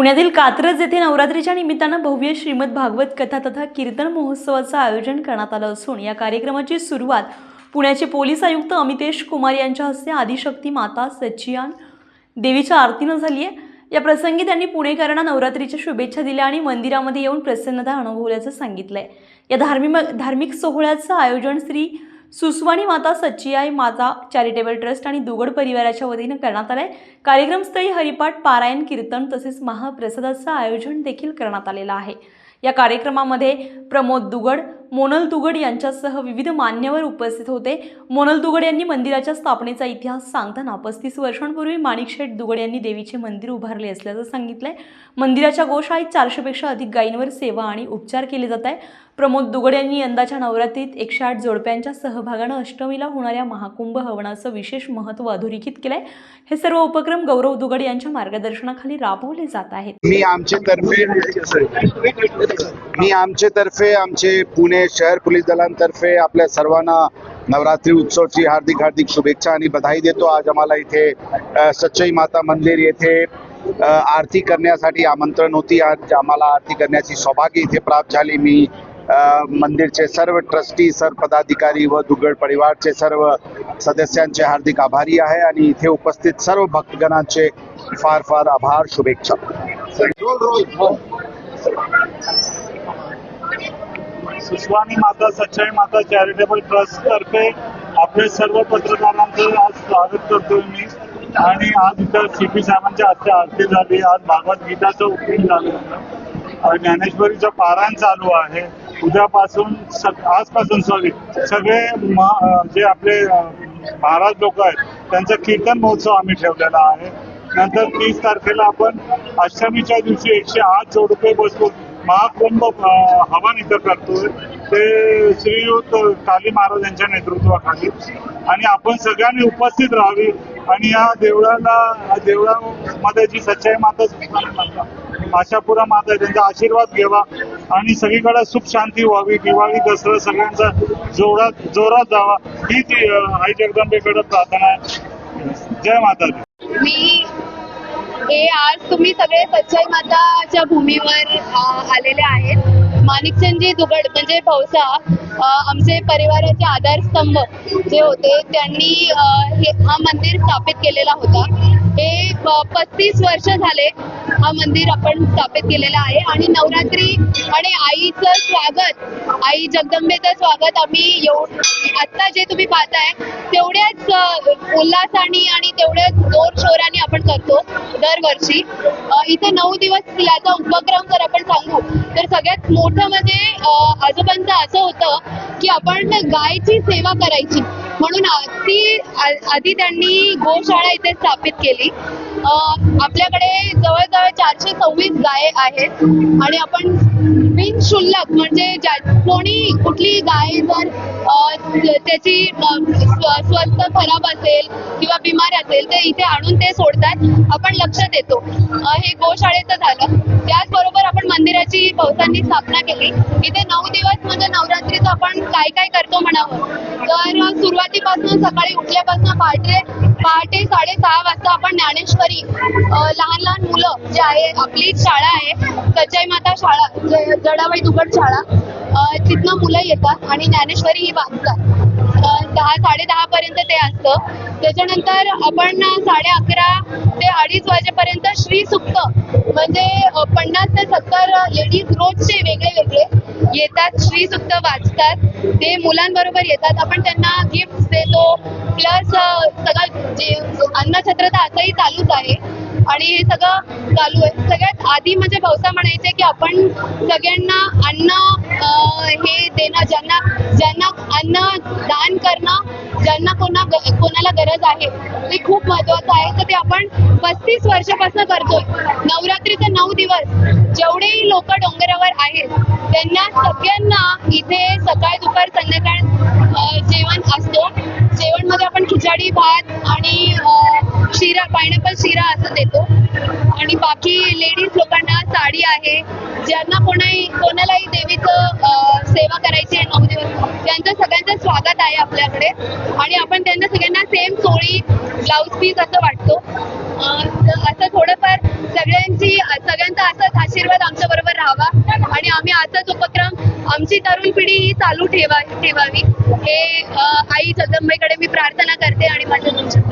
पुण्यातील कात्रज येथे नवरात्रीच्या निमित्तानं भव्य श्रीमद भागवत कथा तथा कीर्तन महोत्सवाचं आयोजन करण्यात आलं असून या कार्यक्रमाची सुरुवात पुण्याचे पोलीस आयुक्त अमितेश कुमार यांच्या हस्ते आदिशक्ती माता सचियान देवीच्या आरतीनं झाली आहे. या प्रसंगी त्यांनी पुणेकरांना नवरात्रीच्या शुभेच्छा दिल्या आणि मंदिरामध्ये येऊन प्रसन्नता अनुभवल्याचं सांगितलं आहे या धार्मिक धार्मिक सोहळ्याचं आयोजन श्री सुस्वानी माता सच्चियाई माता चॅरिटेबल ट्रस्ट आणि दुगड परिवाराच्या वतीनं करण्यात आलं आहे कार्यक्रमस्थळी हरिपाठ पारायण कीर्तन तसेच महाप्रसादाचं आयोजन देखील करण्यात आलेलं आहे. या कार्यक्रमामध्ये प्रमोद दुगड मोनल दुगड यांच्यासह विविध मान्यवर उपस्थित होते. मोनल तुगड यांनी मंदिराच्या स्थापनेचा इतिहास सांगताना पस्तीस वर्षांपूर्वी माणिकशेठ दुगड यांनी देवीचे मंदिर उभारले असल्याचं सांगितलंय. मंदिराच्या गोशाळेत चारशेपेक्षा अधिक गायींवर सेवा आणि उपचार केले जात आहे प्रमोद दुगड यांनी यंदाच्या नवरात्रीत एकशे आठ जोडप्यांच्या सहभागानं अष्टमीला होणाऱ्या महाकुंभ हवनाचं विशेष महत्त्व अधोरेखित केलंय. हे सर्व उपक्रम गौरव दुगड यांच्या मार्गदर्शनाखाली राबवले जात आहेत. मी आमचे तर्फे मी आमचे तर्फे आमचे पुणे शहर पोलीस दलांतर्फे आपल्या सर्वांना नवरात्री उत्सवची हार्दिक हार्दिक शुभेच्छा आणि बधाई देतो. आज आम्हाला इथे सच्चई माता मंदिर येथे आरती करण्यासाठी आमंत्रण होती. आज आम्हाला आरती करण्याची सौभाग्य इथे प्राप्त झाली. मी मंदिरचे सर्व ट्रस्टी सर्व पदाधिकारी व दुग्गड परिवारचे सर्व सदस्यांचे हार्दिक आभारी आहे आणि इथे उपस्थित सर्व भक्तगणांचे फार फार आभार शुभेच्छा. सुस्वानी माता सच्चाई माता चॅरिटेबल ट्रस्ट तर्फे आपले सर्व पत्रकारांचं आज स्वागत करतोय मी. आणि आज इथं सीपी साहेबांच्या आजच्या आरती झाली. आज भागवत गीताचं उपयोग झालं ज्ञानेश्वरीचं पारायण चालू आहे. उद्यापासून आजपासून सॉरी सगळे जे आपले महाराज लोक आहेत त्यांचा कीर्तन महोत्सव आम्ही ठेवलेला आहे. नंतर तीस तारखेला आपण अष्टमीच्या दिवशी एकशे आठ जोडपे बसतो महाकुंभ हवन इथं करतोय. ते श्रीयुत काली महाराज यांच्या नेतृत्वाखाली. आणि आपण सगळ्यांनी उपस्थित राहावी. आणि या देवळाला देवळामध्ये जी सच्चाई माता आशापुरा माता त्यांचा आशीर्वाद घ्यावा. आणि सगळीकडे सुख शांती व्हावी. दिवाळी दसरा सगळ्यांचा जोरात जोरात जावा. ही ती आई जगदंबेकडे प्रार्थना आहे. जय माता मी हे आज तुम्ही सगळे सच्चाई माताच्या भूमीवर आलेले आहेत. माणिकचंदजी दुगड म्हणजे भौसा आमचे परिवाराचे आधारस्तंभ जे होते त्यांनी हे हा मंदिर स्थापित केलेला होता. हे पस्तीस वर्ष झाले हा मंदिर आपण स्थापित केलेला आहे आणि नवरात्री आणि आईचं स्वागत आई जगदंबेचं स्वागत आम्ही येऊ आत्ता जे तुम्ही पाहताय तेवढ्याच उल्हासाने आणि तेवढ्याच जोर शोराने आपण करतो दरवर्षी. इथे नऊ दिवस याचा उपक्रम जर आपण सांगू तर सगळ्यात मोठं म्हणजे आजोबांचं असं होतं की आपण गायची सेवा करायची. म्हणून आधी आधी त्यांनी गोशाळा इथे स्थापित केली. आपल्याकडे जवळजवळ चारशे सव्वीस गाय आहेत आणि आपण बिनशुल्लक म्हणजे ज्या कोणी कुठली गाय जर त्याची स्वस्थ खराब असेल किंवा बिमार असेल तर इथे आणून ते सोडतात आपण लक्ष देतो. हे गोशाळेचं झालं. त्याचबरोबर आपण मंदिराची भवतांनी स्थापना केली. इथे नऊ दिवस म्हणजे नवरात्रीचं आपण काय काय करतो म्हणावं? तर सुरुवातीपासून सकाळी उठल्यापासून पहाटे पहाटे साडेसहा वाजता आपण ज्ञानेश्वरी लहान लहान मुलं जे आहे आपली शाळा आहे सच्चाई माता शाळा. जडाबाई दुगड शाळा तिथनं मुलं येतात आणि ज्ञानेश्वरी ही वाचतात. दहा साडे दहा पर्यंत ते असतं. त्याच्यानंतर आपण साडे अकरा ते अडीच वाजेपर्यंत श्री सुक्त म्हणजे पन्नास ते सत्तर लेडीज रोजचे वेगळे वेगळे येतात श्री सुक्त वाचतात. ते मुलांबरोबर येतात. आपण त्यांना गिफ्ट देतो. प्लस सगळं जे अन्नछत्रता असंही चालूच आहे. आणि हे सगळं चालू आहे. सगळ्यात आधी म्हणजे भाऊसा म्हणायचे की आपण सगळ्यांना अन्न अं, हे देणं ज्यांना ज्यांना अन्न दान करणं कोणाला गरज आहे. ते खूप महत्वाचं आहे. तर ते आपण पस्तीस वर्षापासून करतोय. नवरात्रीचे नऊ दिवस जेवढेही लोक डोंगरावर आहेत त्यांना सगळ्यांना इथे सकाळ दुपार संध्याकाळ जेवण असतो. जेवणमध्ये आपण खिचडी भात आणि शिरा पायनॅपल शिरा असं देतो. आणि बाकी लेडीज लोकांना साडी आहे. ज्यांना कोणाही कोणालाही देवीचं सेवा करायची आहे नऊ दिवस त्यांचं सगळ्यांचं स्वागत आहे आपल्याकडे. आणि आपण त्यांना सगळ्यांना सेम चोळी ब्लाऊज पीस असं वाटतो. असं थोडंफार सगळ्यांची सगळ्यांचा असाच आशीर्वाद आमच्या बरोबर राहावा आणि आम्ही असाच उपक्रम आमची तरुण पिढी ही चालू ठेवा ठेवावी. हे आई जगदंबेकडे मी प्रार्थना करते आणि माझ्या तुमच्या